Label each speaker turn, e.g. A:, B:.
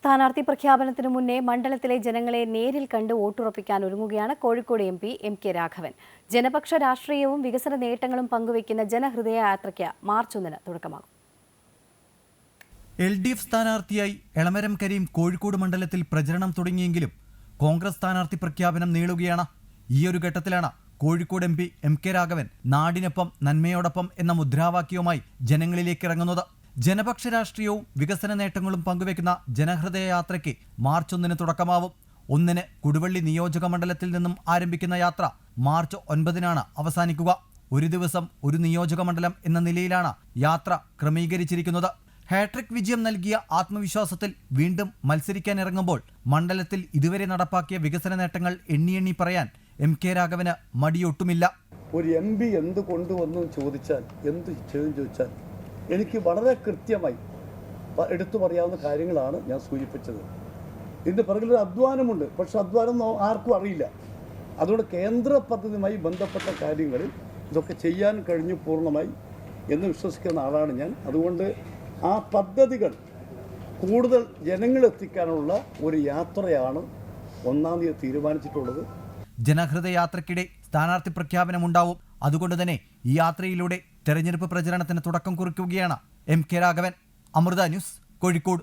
A: സ്ഥാനാർത്ഥി പ്രഖ്യാപനത്തിനു മുന്നേ മണ്ഡലത്തിലെ ജനങ്ങളെ നേരിൽ കണ്ട് വോട്ടുറപ്പിക്കാൻ ഒരുങ്ങുകയാണ് Kozhikode M P M K Raghavan. ജനപക്ഷ രാഷ്ട്രീയവും വികസന നേട്ടങ്ങളും പങ്കുവയ്ക്കുന്ന ജനഹൃദയ യാത്രയ്ക്ക് മാർച്ച് ഒന്നിന് തുടക്കമാകും.
B: എൽ ഡി എഫ് സ്ഥാനാർത്ഥിയായി എളമരം കരീം കോഴിക്കോട് മണ്ഡലത്തിൽ പ്രചരണം തുടങ്ങിയെങ്കിലും കോൺഗ്രസ് സ്ഥാനാർത്ഥി പ്രഖ്യാപനം നീളുകയാണ്. ഈയൊരു ഘട്ടത്തിലാണ് Kozhikode M P M K Raghavan നാടിനൊപ്പം നന്മയോടൊപ്പം എന്ന മുദ്രാവാക്യവുമായി ജനങ്ങളിലേക്ക് ഇറങ്ങുന്നത്. ജനപക്ഷ രാഷ്ട്രീയവും വികസന നേട്ടങ്ങളും പങ്കുവെക്കുന്ന ജനഹൃദയ യാത്രയ്ക്ക് മാർച്ച് ഒന്നിന് തുടക്കമാവും. ഒന്നിന് കൊടുവള്ളി നിയോജക മണ്ഡലത്തിൽ നിന്നും ആരംഭിക്കുന്ന യാത്ര മാർച്ച് ഒൻപതിനാണ് അവസാനിക്കുക. ഒരു ദിവസം ഒരു നിയോജക മണ്ഡലം എന്ന നിലയിലാണ് യാത്ര ക്രമീകരിച്ചിരിക്കുന്നത്. ഹാട്രിക് വിജയം നൽകിയ ആത്മവിശ്വാസത്തിൽ വീണ്ടും മത്സരിക്കാനിറങ്ങുമ്പോൾ മണ്ഡലത്തിൽ ഇതുവരെ നടപ്പാക്കിയ വികസന നേട്ടങ്ങൾ എണ്ണി എണ്ണി പറയാൻ എം കെ രാഘവന് മടിയൊട്ടുമില്ല.
C: ഒരു എം പി എന്ത് കൊണ്ടുവന്നു ചോദിച്ചാൽ എന്ത് ചെയ്തു ചോദിച്ചാൽ എനിക്ക് വളരെ കൃത്യമായി എടുത്തു പറയാവുന്ന കാര്യങ്ങളാണ് ഞാൻ സൂചിപ്പിച്ചത്. ഇതിന്റെ പിറകിലൊരു അധ്വാനമുണ്ട്. പക്ഷെ അധ്വാനം ആർക്കും അറിയില്ല. അതുകൊണ്ട് കേന്ദ്ര പദ്ധതിയുമായി ബന്ധപ്പെട്ട കാര്യങ്ങളിൽ ഇതൊക്കെ ചെയ്യാൻ കഴിഞ്ഞു പൂർണമായി എന്ന് വിശ്വസിക്കുന്ന ആളാണ് ഞാൻ. അതുകൊണ്ട് ആ പദ്ധതികൾ കൂടുതൽ ജനങ്ങളെത്തിക്കാനുള്ള ഒരു യാത്രയാണ് ഒന്നാം തീയതി തീരുമാനിച്ചിട്ടുള്ളത്.
B: ജനഹൃദയ യാത്രയ്ക്കിടെ സ്ഥാനാർത്ഥി പ്രഖ്യാപനമുണ്ടാവും. അതുകൊണ്ട് തന്നെ ഈ യാത്രയിലൂടെ തെരഞ്ഞെടുപ്പ് പ്രചരണത്തിന് തുടക്കം കുറിക്കുകയാണ് M K Raghavan. Amrita news Kozhikode.